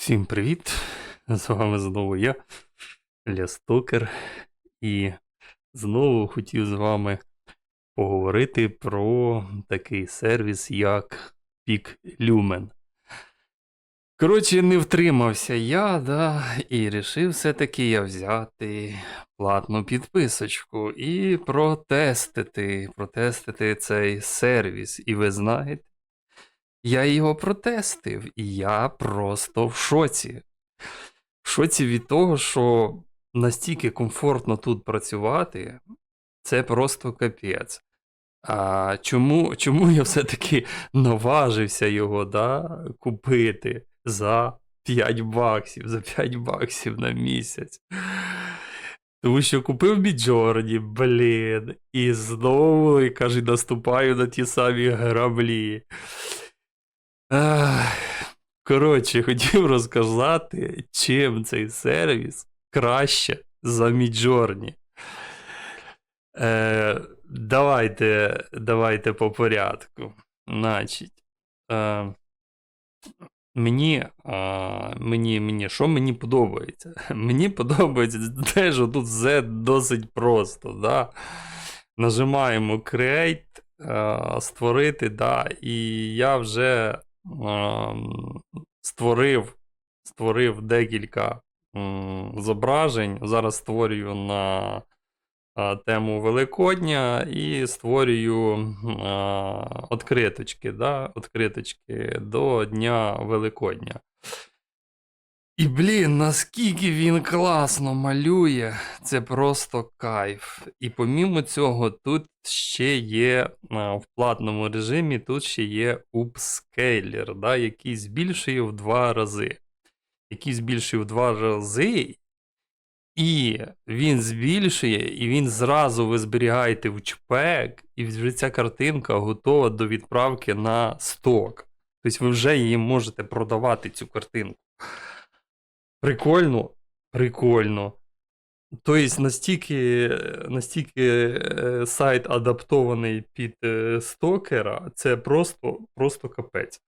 Всім привіт! З вами знову я, Лястокер, і знову хотів з вами поговорити про такий сервіс, як PickLumen. Коротше, не втримався я, да, і вирішив все-таки я взяти платну підписочку і протестити, протестити цей сервіс. І ви знаєте, я його протестив, і я просто в шоці. В шоці від того, що настільки комфортно тут працювати, це просто капець. А чому, чому я все-таки наважився його да, купити за 5 баксів, за 5 баксів на місяць? Тому що купив Біджорні, блін, і знову, і каже, наступаю на ті самі граблі. Коротше, хотів розказати, чим цей сервіс краще за Midjourney. Е, давайте, давайте по порядку. Значить, е, мені, е, мені, мені, що мені подобається? Мені подобається те, що тут все досить просто. Да? Нажимаємо Create, е, створити, да, і я вже створив, створив декілька зображень. Зараз створюю на тему Великодня і створюю откриточки, да, откриточки до Дня Великодня. І, блін, наскільки він класно малює, це просто кайф. І помімо цього, тут ще є в платному режимі, тут ще є upscaler, да, який збільшує в два рази. Який збільшує в два рази, і він збільшує, і він зразу ви зберігаєте в чпек, і вже ця картинка готова до відправки на сток. Тобто ви вже її можете продавати, цю картинку. Прикольно, прикольно. Тобто, настільки, настільки е, сайт адаптований під е, стокера, це просто, просто капець.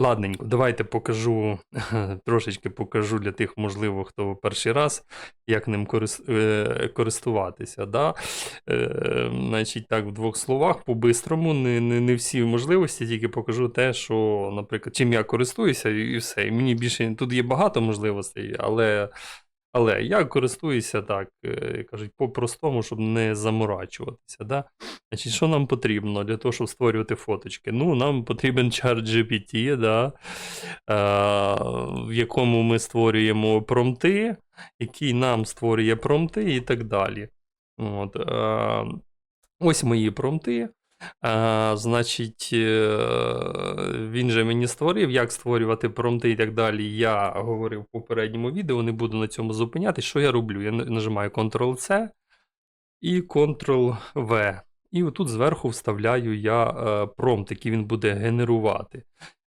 Ладненько, давайте покажу, трошечки покажу для тих, можливо, хто перший раз, як ним е, користуватися. Да? Е, значить, так, в двох словах, по-бистрому, не, не, не всі можливості, тільки покажу те, що, наприклад, чим я користуюся, і, все. І мені більше тут є багато можливостей, але. Але я користуюся так, е, кажуть, по-простому, щоб не заморачуватися. Да? Значить, Що нам потрібно для того, щоб створювати фоточки? Ну, нам потрібен чат GPT, да? е, в якому ми створюємо промти, який нам створює промти і так далі. От, е, ось мої промти. А, Значить, е, він же мені створив, як створювати промти і так далі. Я говорив в попередньому відео, не буду на цьому зупинятися. Що я роблю? Я нажимаю Ctrl-C і Ctrl-V. І отут зверху вставляю я е, промпт, який він буде генерувати.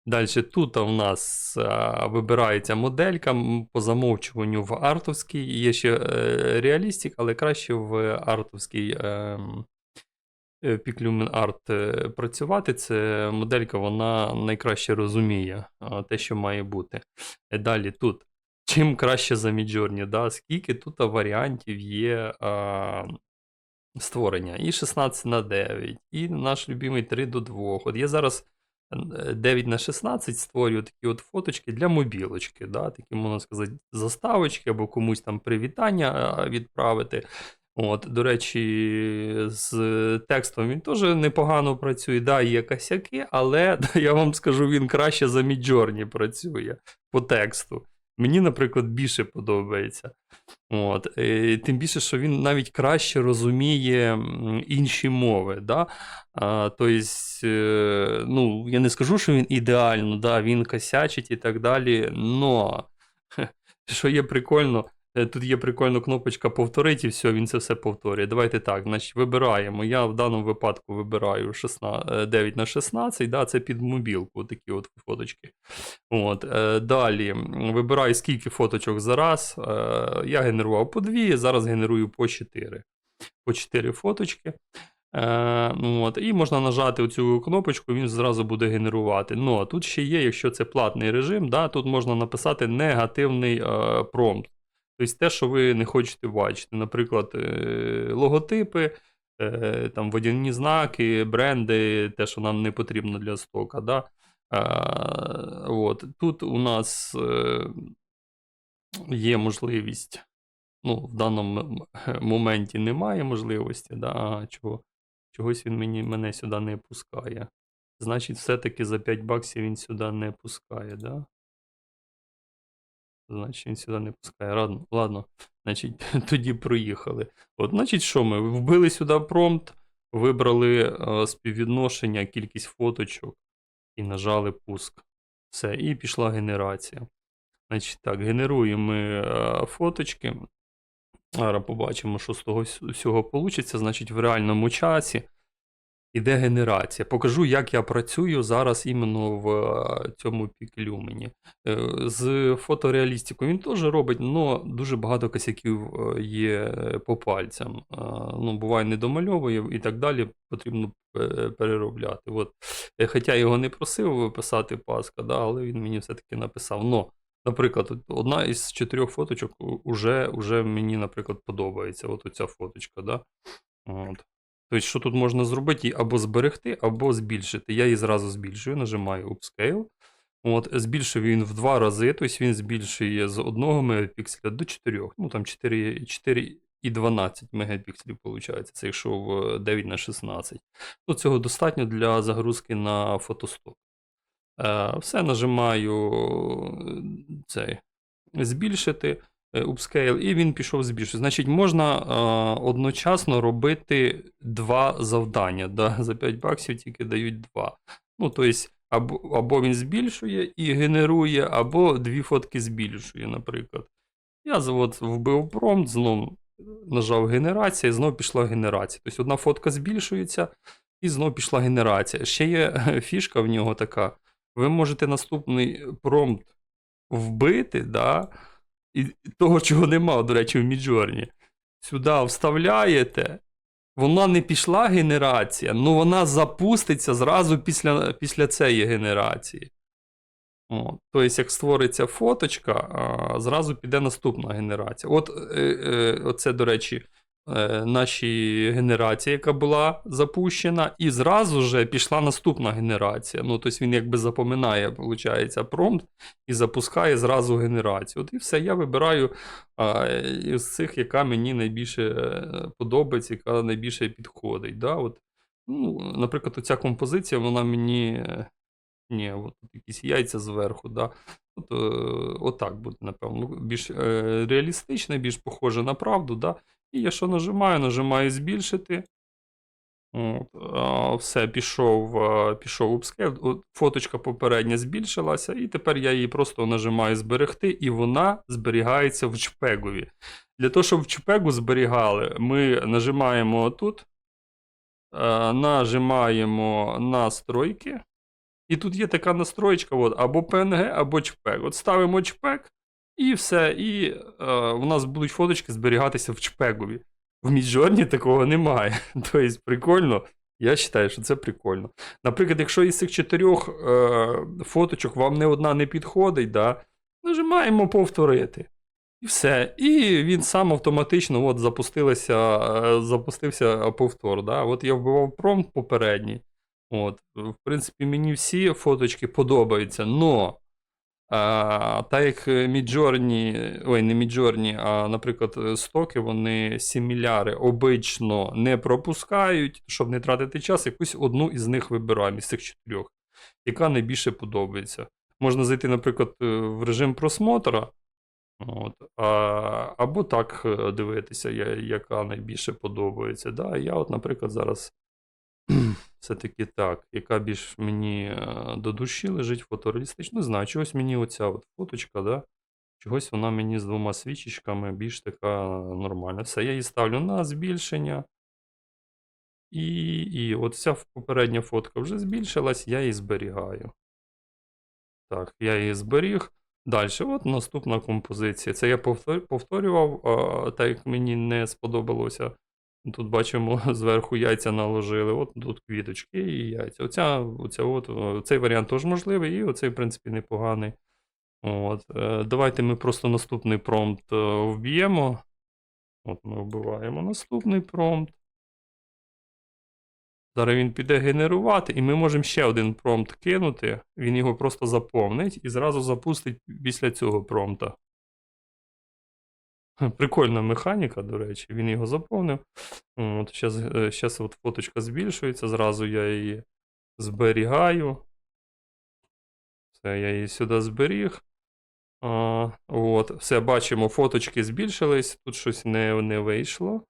Далі тут у нас а, вибирається моделька по замовчуванню в артовській. Є ще е, реалістик, але краще в артовській. Е, Art е, працювати, це моделька вона найкраще розуміє те, що має бути. Е, Далі тут. Чим краще за Midjourney, да? скільки тут варіантів є а, створення. І 16 на 9, і наш любимий 3 до 2. От я зараз 9 на 16 створюю такі от фоточки для мобілочки. Да? Такі, можна сказати, заставочки або комусь там привітання відправити. От, До речі, з текстом він теж непогано працює. Да, є косяки, але я вам скажу, він краще за Midjourney працює по тексту. Мені, наприклад, більше подобається. От. І Тим більше, що він навіть краще розуміє інші мови. Да? А, Тобто, ну, я не скажу, що він ідеально, да, він косячить і так далі. Но, що є прикольно. Е, тут є прикольна кнопочка повторити, і все, він це все повторює. Давайте так, значить, вибираємо. Я в даному випадку вибираю 16, 9 на 16, да, це під мобілку, такі от фоточки. От, е, Далі вибираю, скільки фоточок за раз. Е, я генерував по 2, зараз генерую по 4. По 4 фоточки. Е, от, і можна нажати цю кнопочку, він зразу буде генерувати. Ну, а тут ще є, якщо це платний режим, да, тут можна написати негативний е, промпт. Тобто те, що ви не хочете бачити. Наприклад, е, логотипи, е, там, водяні знаки, бренди, те, що нам не потрібно для стока. Да? От. Тут у нас е, є можливість. Ну, в даному моменті немає можливості, да? а, чого, чогось він мені, мене сюди не пускає. Значить, все-таки за 5 баксів він сюди не пускає, да? Значить, він сюди не пускає. Ладно, ладно. Значить, тоді проїхали. От, значить, що ми? Вбили сюди промпт, вибрали е, співвідношення, кількість фоточок і нажали пуск. Все, і пішла генерація. Значить, так, генеруємо ми е, фоточки. Зараз побачимо, що з того всього вийде. Значить, в реальному часі іде генерація. Покажу, як я працюю зараз іменно в е, цьому піклюмені. Е, З фотореалістикою він теж робить, але дуже багато косяків е, є по пальцям. Ну, буває, не домальовує і так далі. Потрібно переробляти. От. Хоча його не просив писати Паска, да, але він мені все-таки написав. Но, наприклад, одна із чотирьох фоточок уже, уже мені, наприклад, подобається. От оця фоточка. Да? От. Тобто, що тут можна зробити? Її або зберегти, або збільшити. Я її зразу збільшую, нажимаю Upscale. От, збільшив він в два рази, тобто він збільшує з 1 мегапікселя до 4. Ну там 4, 4 і 12 мегапікселів виходить, це якщо в 9 на 16. Ну, цього достатньо для загрузки на фотосток. Е, все нажимаю е, цей, збільшити upscale, і він пішов збільшити. Значить, можна е, одночасно робити два завдання. Да? За 5 баксів тільки дають два. Ну, тобто, або, або він збільшує і генерує, або дві фотки збільшує, наприклад. Я от вбив промпт, знову нажав генерація, і знову пішла генерація. Тобто одна фотка збільшується, і знову пішла генерація. Ще є фішка в нього така. Ви можете наступний промпт вбити, да, і того, чого нема, до речі, в Міджорні. Сюди вставляєте. Вона не пішла генерація, але вона запуститься зразу після, після цієї генерації. Тобто, як створиться фоточка, а, зразу піде наступна генерація. От е, е, оце, до речі, е, наші генерація, яка була запущена, і зразу же пішла наступна генерація. Ну, тобто він якби запоминає, виходить, промпт і запускає зразу генерацію. От і все, я вибираю а, із цих, яка мені найбільше е, подобається, яка найбільше підходить. Да? От, ну, наприклад, оця композиція, вона мені. е, ні, от якісь яйця зверху, да. От, отак буде, напевно. Ну, Більш реалістичне, більш похоже на правду, да. І я що нажимаю? Нажимаю збільшити. От, все, пішов, пішов. От, Фоточка попередня збільшилася, і тепер я її просто нажимаю зберегти, і вона зберігається в чпегові. Для того, щоб в чпегу зберігали, ми нажимаємо тут, нажимаємо настройки. І тут є така настроєчка, от, або PNG, або JPEG. От ставимо JPEG, і все. І е, у нас будуть фоточки зберігатися в JPEG. В Midjourney такого немає. Тобто, прикольно. Я вважаю, що це прикольно. Наприклад, якщо із цих чотирьох е, фоточок вам не одна не підходить, да, нажимаємо повторити. І все. І він сам автоматично от, запустилося, е, запустився повтор. Да. От я вбивав промпт попередній. От, в принципі, мені всі фоточки подобаються, но а, так як Midjourney, ой, не Midjourney, а, наприклад, стоки, вони сіміляри обично не пропускають, щоб не тратити час, якусь одну із них вибираємо із цих чотирьох, яка найбільше подобається. Можна зайти, наприклад, е, в режим просмотра, от, а, або так е, дивитися, яка найбільше подобається. Да? Я, от, наприклад, зараз все-таки так, яка більш мені е, до душі лежить фотореалістично. Не знаю, чогось мені оця от фоточка, да? чогось вона мені з двома свічечками більш така нормальна. Все, я її ставлю на збільшення. І, і от ця попередня фотка вже збільшилась, я її зберігаю. Так, я її зберіг. Далі, от наступна композиція. Це я повторював, так як мені не сподобалося Тут бачимо, зверху яйця наложили. От тут квіточки і яйця. Оця, оця от, цей варіант теж можливий, і оцей, в принципі, непоганий. От. е, Давайте ми просто наступний промпт е, вб'ємо. От ми вбиваємо наступний промпт. Зараз він піде генерувати, і ми можемо ще один промпт кинути. Він його просто заповнить і зразу запустить після цього промпта. Прикольна механіка, до речі, він його заповнив. От, зараз от фоточка збільшується, зразу я її зберігаю. Все, я її сюди зберіг. А, от, все, бачимо, фоточки збільшились, тут щось не, не вийшло.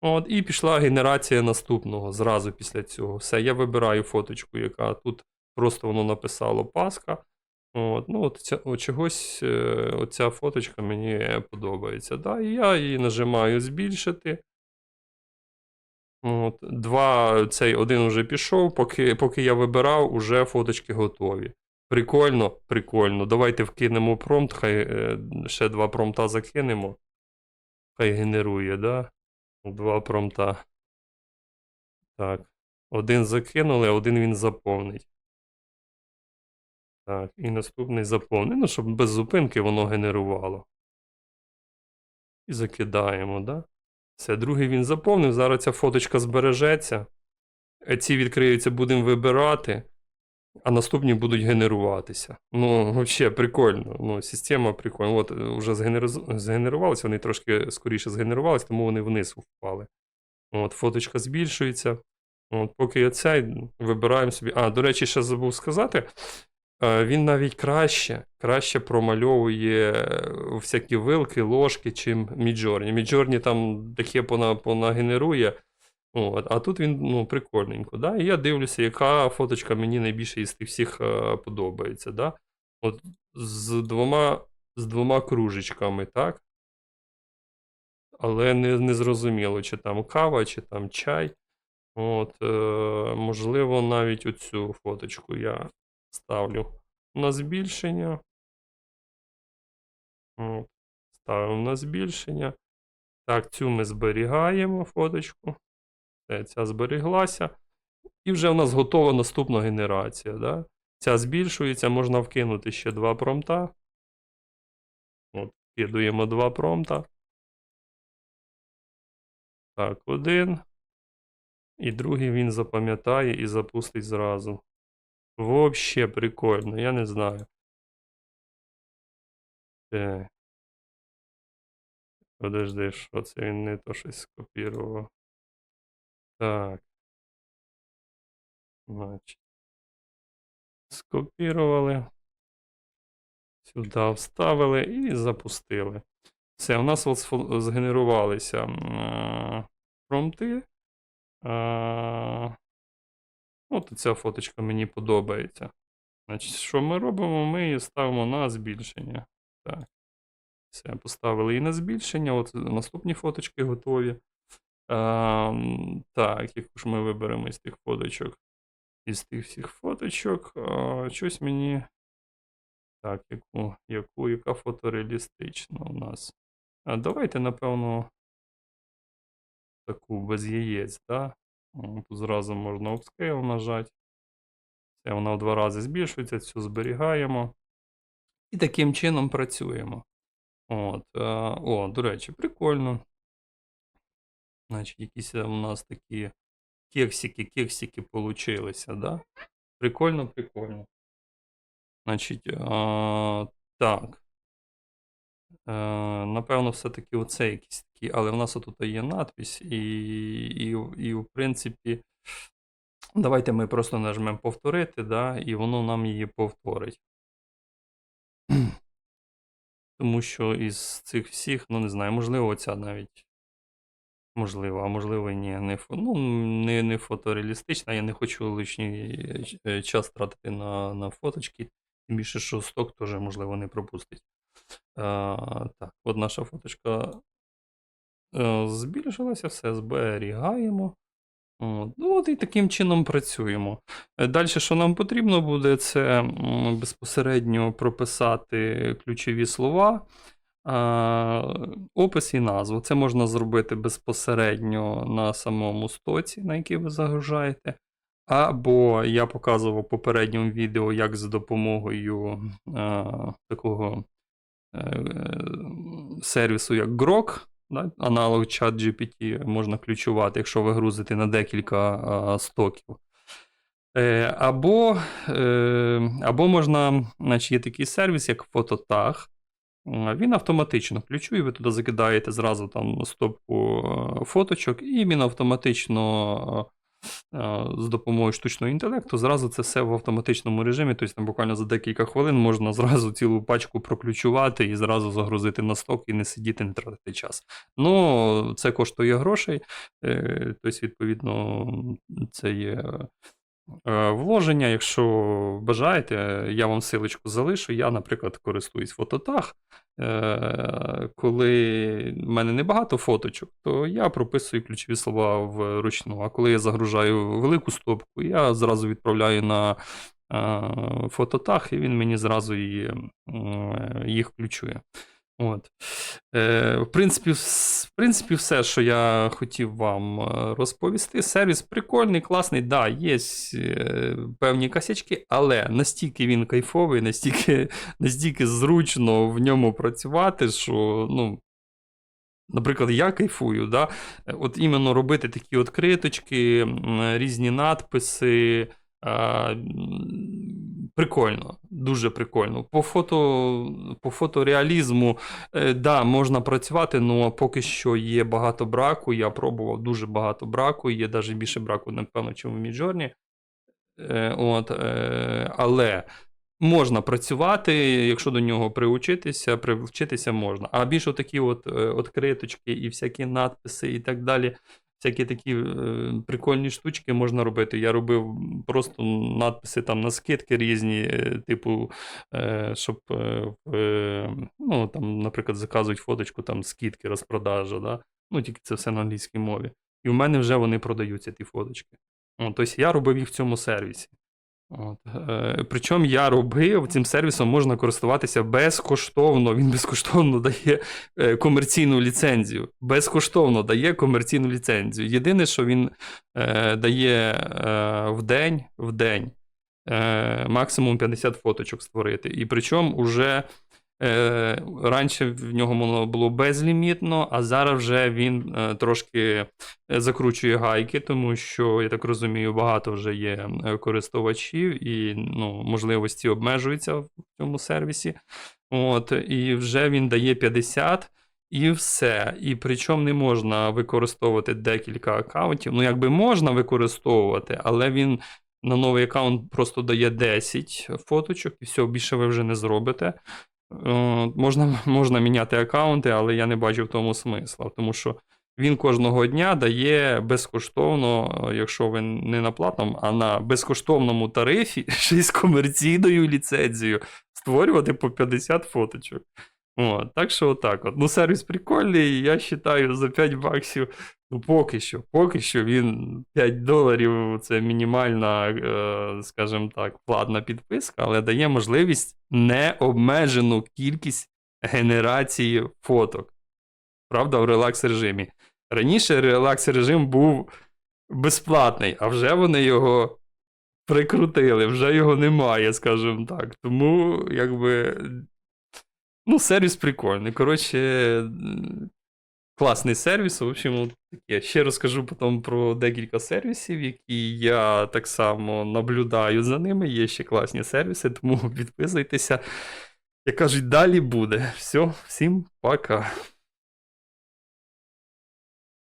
От, і пішла генерація наступного зразу після цього. Все, я вибираю фоточку, яка тут просто воно написало Пасха. От, ну, от, ця, от чогось е, оця фоточка мені подобається. Да? І я її нажимаю збільшити. От, два, цей один вже пішов, поки, поки я вибирав, уже фоточки готові. Прикольно, прикольно. Давайте вкинемо промпт, хай е, ще два промпта закинемо. Хай генерує, да? Два промпта. Так. Один закинули, один він заповнить. Так, і наступний заповнить. Ну, щоб без зупинки воно генерувало. І закидаємо, да? Все, другий він заповнив. Зараз ця фоточка збережеться. Е, Ці відкриються, будемо вибирати, а наступні будуть генеруватися. Ну, взагалі, прикольно. Ну, система прикольна. От, е, вже згенеру- згенерувалися, вони трошки скоріше згенерувалися, тому вони вниз впали. От, фоточка збільшується. От, поки оцей вибираємо собі. А, до речі, ще забув сказати. Е, Він навіть краще, краще промальовує е, всякі вилки, ложки, чим Міджорні. Міджорні там таке понагенерує. От, а тут він ну, прикольненько. Да? І я дивлюся, яка фоточка мені найбільше із тих всіх е, подобається. Да? От з двома, з двома кружечками, так? Але не, не зрозуміло, чи там кава, чи там чай. От, е, можливо, навіть оцю фоточку я ставлю на збільшення. От, ставимо на збільшення. Так, цю ми зберігаємо фоточку. Ця зберіглася. І вже в нас готова наступна генерація. Да? Ця збільшується, можна вкинути ще два промпта. От, вкидуємо два промпта. Так, один. І другий він запам'ятає і запустить зразу. Вообще прикольно, я не знаю. Так. Подожди, що це він не то щось скопірував. Так. Значить. Скопірували. Сюди вставили і запустили. Все, у нас от згенерувалися м, промпти. Е, От ця фоточка мені подобається. Значить, що ми робимо? Ми її ставимо на збільшення. Так. Все, поставили її на збільшення. От наступні фоточки готові. Ем, так, яку ж ми виберемо із тих фоточок. Із тих всіх фоточок. А, щось мені. Так, яку, яку, яка фотореалістична у нас. А, давайте, напевно, таку без яєць? Да? Тут зразу можна upscale нажати. Це вона в два рази збільшується, цю зберігаємо. І таким чином працюємо. От, е, о, до речі, прикольно. Значить, якісь у нас такі кексики, кексики получилися, да? Прикольно, прикольно. Значить, а, так. Е, напевно, все-таки оце якісь такі, але в нас тут є надпись, і, і, і в принципі, давайте ми просто нажмемо повторити, да, і воно нам її повторить. Тому що із цих всіх, ну не знаю, можливо, оця навіть. Можливо, а можливо, ні. Не, ну, не, не фотореалістична. Я не хочу лишній е, час тратити на, на фоточки. Тим більше, що сток теж, можливо, не пропустить. Так, от наша фоточка е, збільшилася, все зберігаємо. Ну, от і таким чином працюємо. Далі, що нам потрібно буде, це безпосередньо прописати ключові слова. опис і назву. Це можна зробити безпосередньо на самому стоці, на який ви загружаєте. Або я показував в попередньому відео, як за допомогою а, такого е, сервісу, як Grok, аналог ChatGPT, можна ключувати, якщо ви грузите на декілька стоків. Е, або, е, або можна, значить, є такий сервіс, як Phototag. Він автоматично ключує, ви туди закидаєте зразу там стопку е, фоточок, і він автоматично е, е, з допомогою штучного інтелекту зразу це все в автоматичному режимі. Тобто там буквально за декілька хвилин можна зразу цілу пачку проключувати і зразу загрузити на сток і не сидіти, не тратити час. Ну, це коштує грошей. е, Тобто, відповідно, це є вложення. Якщо бажаєте, я вам силочку залишу. Я, наприклад, користуюсь фототаг. Е, Коли в мене небагато фоточок, то я прописую ключові слова вручну. А коли я загружаю велику стопку, я зразу відправляю на е, фототаг, і він мені зразу її, їх ключує. От. Е, в, принципі, в принципі, все, що я хотів вам е, розповісти. Сервіс прикольний, класний, да, є е, певні косячки, але настільки він кайфовий, настільки, настільки зручно в ньому працювати, що, ну. Наприклад, я кайфую, да? е, от іменно робити такі от криточки, різні надписи. Прикольно, дуже прикольно. По фото, по фотореалізму, е, да, можна працювати, але поки що є багато браку. Я пробував дуже багато браку, є навіть більше браку, напевно, чим в Міджорні. Е, от, е, але можна працювати, якщо до нього приучитися, привчитися можна. А більше такі от, от криточки і всякі надписи і так далі. Всякі такі е, прикольні штучки можна робити. Я робив просто надписи там на скидки різні, е, типу, е, щоб е, е, ну, там, наприклад, заказують фоточку, там скидки, розпродажа, да? ну тільки це все на англійській мові. І в мене вже вони продаються, ті фоточки. От, тобто я робив їх в цьому сервісі. От. Е, причому я робив, цим сервісом можна користуватися безкоштовно. Він безкоштовно дає е, комерційну ліцензію. Безкоштовно дає комерційну ліцензію. Єдине, що він е, дає е, в день, в день е, максимум 50 фоточок створити. І причому уже е, раніше в нього було безлімітно, а зараз вже він е, трошки е, закручує гайки, тому що, я так розумію, багато вже є користувачів і ну, можливості обмежуються в цьому сервісі. От, і вже він дає 50. І все. І причому не можна використовувати декілька аккаунтів. Ну, якби можна використовувати, але він на новий аккаунт просто дає 10 фоточок, і все, більше ви вже не зробите. Е, можна, можна міняти аккаунти, але я не бачу в тому смисла, тому що він кожного дня дає безкоштовно, е, якщо ви не на платному, а на безкоштовному тарифі ще й з комерційною ліцензією створювати по 50 фоточок. От, так що отак от. Ну, сервіс прикольний, я вважаю, за 5 баксів. Ну, поки що, поки що він 5 доларів це мінімальна, е, скажімо так, платна підписка, але дає можливість необмежену кількість генерації фоток. Правда, в релакс режимі. Раніше релакс режим був безплатний, а вже вони його прикрутили, вже його немає, скажімо так. Тому, якби. Ну, сервіс прикольний. Коротше, класний сервіс. В общем, таке. Ще розкажу потім про декілька сервісів, які я так само наблюдаю за ними. Є ще класні сервіси, тому підписуйтеся. Як кажуть, далі буде. Все, всім пока.